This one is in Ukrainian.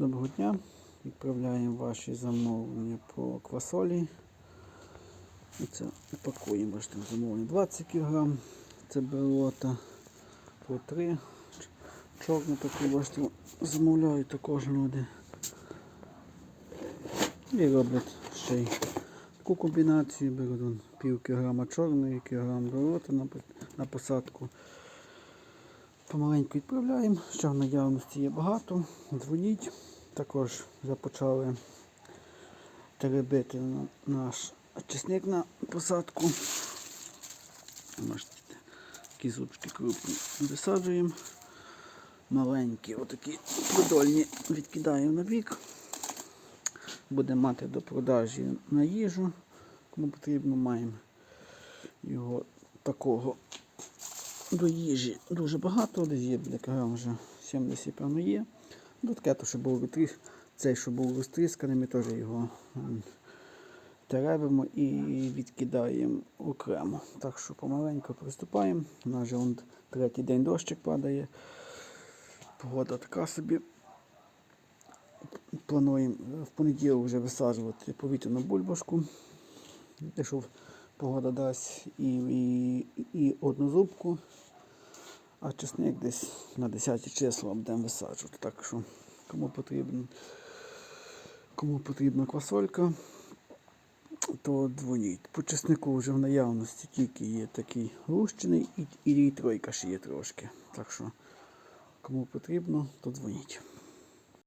Доброго дня. Відправляємо ваші замовлення по квасолі. Це пакуємо бачите, замовлення 20 кг. Це белота по 3. Чорну таку бачите, замовляють також люди. І роблять ще й таку комбінацію. Беруть пів кілограма чорної, кілограм белота на посадку. Помаленьку відправляємо, ще в наявності є багато. Дзвоніть. Також започали теребити наш чесник на посадку. Бачите, такі зубчики крупні висаджуємо. Маленькі, отакі продольні відкидаємо на бік. Будемо мати до продажі на їжу. Кому потрібно, маємо його такого до їжі дуже багато, десь є кілограм вже 70, певно, є. До таке, що був витріс, цей, що був розтрісканий, ми теж його теребимо і відкидаємо окремо. Так що помаленьку приступаємо. У нас вже он третій день дощик падає. Погода така собі. Плануємо в понеділок вже висаджувати повітряну бульбашку. Якщо погода дасть і, і, і одну зубку, а чесник десь на 10 число будемо висаджувати. Так що кому потрібен, кому потрібна квасолька, то дзвоніть. По чеснику вже в наявності тільки є такий лущений і, і тройка ще є трошки. Так що кому потрібно, то дзвоніть.